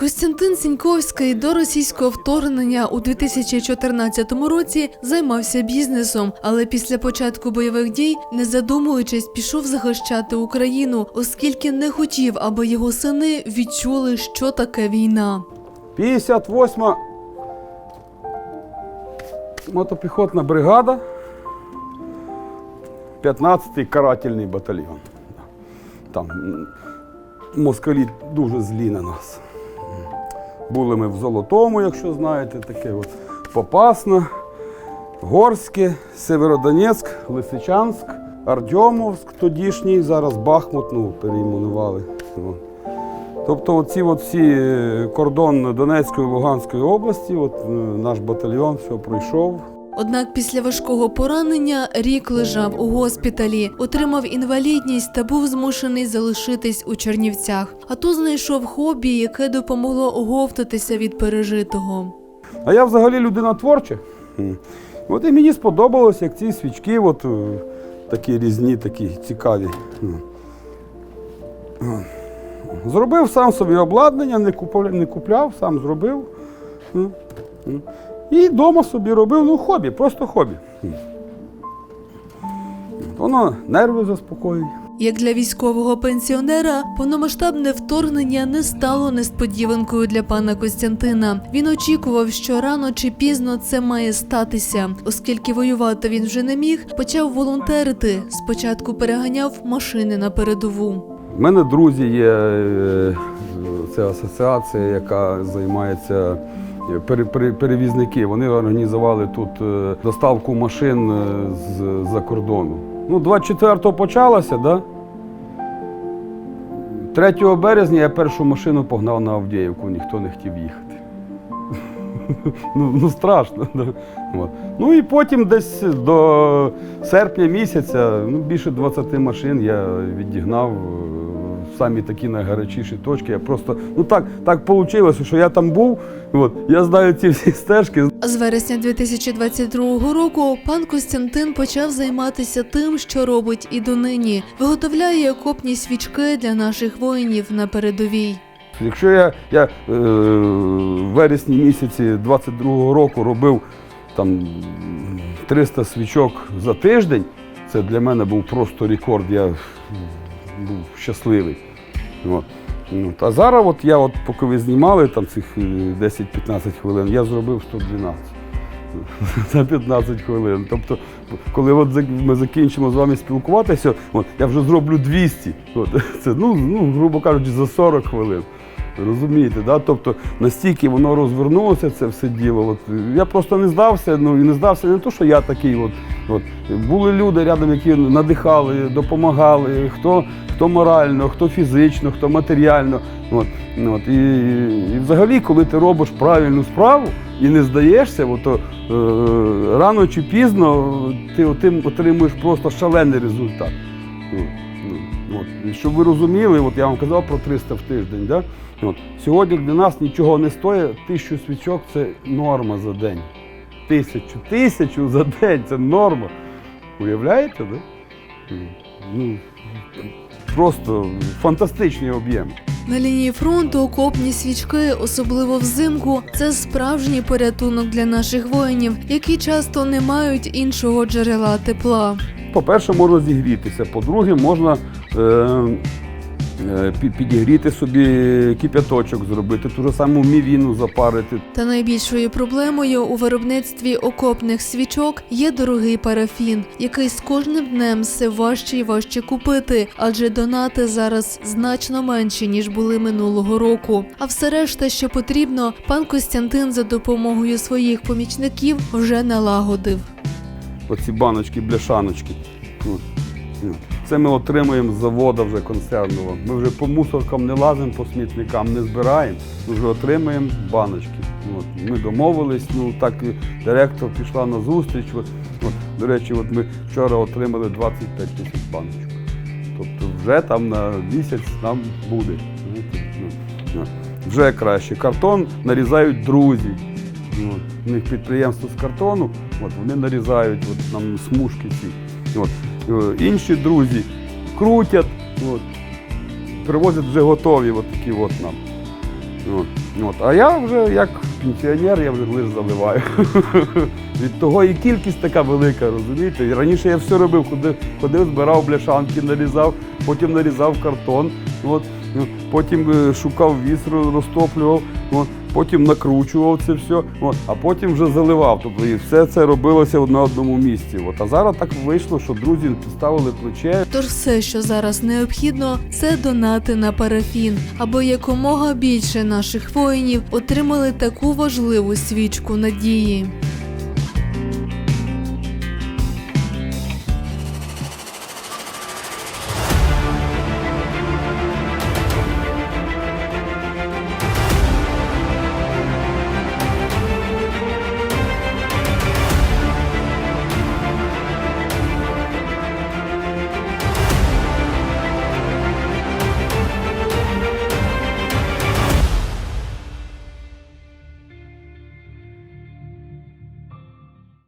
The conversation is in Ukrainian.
Костянтин Сіньковський до російського вторгнення у 2014 році займався бізнесом, але після початку бойових дій, не задумуючись, пішов захищати Україну, оскільки не хотів, аби його сини відчули, що таке війна. 58 мотопіхотна бригада, 15-й карательний батальйон. Там москалі дуже злі на нас. Були ми в Золотому, якщо знаєте, таке от Попасна, Горське, Северодонецьк, Лисичанськ, Артемовськ, тодішній, зараз Бахмут, ну, перейменували. Тобто оці от всі е, кордон Донецької Луганської області, от е, наш батальйон все пройшов. Однак після важкого поранення рік лежав у госпіталі, отримав інвалідність та був змушений залишитись у Чернівцях. А то знайшов хобі, яке допомогло оговтатися від пережитого. А я взагалі людина творча. От і мені сподобалось, як ці свічки, от, е, такі різні, такі цікаві. М. М. Зробив сам собі обладнання, не купляв, не купляв сам зробив. І вдома собі робив, ну, хобі, просто хобі. Воно нерви заспокоює. Як для військового пенсіонера, повномасштабне вторгнення не стало несподіванкою для пана Костянтина. Він очікував, що рано чи пізно це має статися, оскільки воювати він вже не міг, почав волонтерити. Спочатку переганяв машини на передову. У мене друзі є, е, це асоціація, яка займається перевізники. Вони організували тут е, доставку машин е, з- за кордону. Ну, 24-го почалося, да? 3 березня я першу машину погнав на Авдіївку, ніхто не хотів їхати. Ну, ну страшно. Да? От. Ну і потім десь до серпня місяця ну, більше 20 машин я відігнав е, самі такі найгарячіші точки. Я просто, ну так, так вийшло, що я там був, от, я знаю ці всі стежки. З вересня 2022 року пан Костянтин почав займатися тим, що робить і донині. Виготовляє окопні свічки для наших воїнів на передовій. Якщо я, я е, в вересні місяці 22-го року робив там 300 свічок за тиждень, це для мене був просто рекорд. Я був щасливий. От. От. А зараз, от я, от, поки ви знімали там цих е, 10-15 хвилин, я зробив 112 за 15 хвилин. Тобто, коли от ми закінчимо з вами спілкуватися, от, я вже зроблю 200. От, це, ну, ну, грубо кажучи, за 40 хвилин. Розумієте, да? тобто настільки воно розвернулося, це все діло. От, я просто не здався, ну і не здався не то, що я такий. От, от. Були люди рядом, які надихали, допомагали, хто, хто морально, хто фізично, хто матеріально. От, от. І, і взагалі, коли ти робиш правильну справу і не здаєшся, от, то е, рано чи пізно ти отримуєш просто шалений результат. От, щоб ви розуміли, от я вам казав про 300 в тиждень. Да? От. Сьогодні для нас нічого не стоїть, тисячу свічок це норма за день. Тисячу, тисячу за день це норма. Уявляєте, да? Ну, просто фантастичні об'єми. На лінії фронту окопні свічки, особливо взимку, це справжній порятунок для наших воїнів, які часто не мають іншого джерела тепла. По-перше, можна зігрітися. По-друге, можна е, е, підігріти собі кип'яточок, зробити ту ж саму мівіну запарити. Та найбільшою проблемою у виробництві окопних свічок є дорогий парафін, який з кожним днем все важче і важче купити, адже донати зараз значно менші ніж були минулого року. А все решта, що потрібно, пан Костянтин за допомогою своїх помічників вже налагодив. Оці баночки, бляшаночки. От. От. Це ми отримуємо з заводу вже консервного. Ми вже по мусоркам не лазимо, по смітникам не збираємо. Ми вже отримуємо баночки. От. Ми домовились, ну так директор пішла на зустріч. От. До речі, от ми вчора отримали 25 тисяч баночок. Тобто вже там на місяць нам буде. Ну. Вже краще. Картон нарізають друзі. От. У них підприємство з картону, от, вони нарізають от, нам смужки ці. От. Е, Інші друзі крутять, от, привозять вже готові от такі от нам. От. От. А я вже як пенсіонер, я вже лише заливаю. Від того і кількість така велика, розумієте? І раніше я все робив, ходив, ходив збирав бляшанки, нарізав, потім нарізав картон, от, ну, потім е, шукав вісру, розтоплював, от, потім накручував це все, от, а потім вже заливав. Тобто і все це робилося на одному місці. От. А зараз так вийшло, що друзі підставили плече, Тож все, що зараз необхідно, це донати на парафін, аби якомога більше наших воїнів отримали таку важливу свічку надії.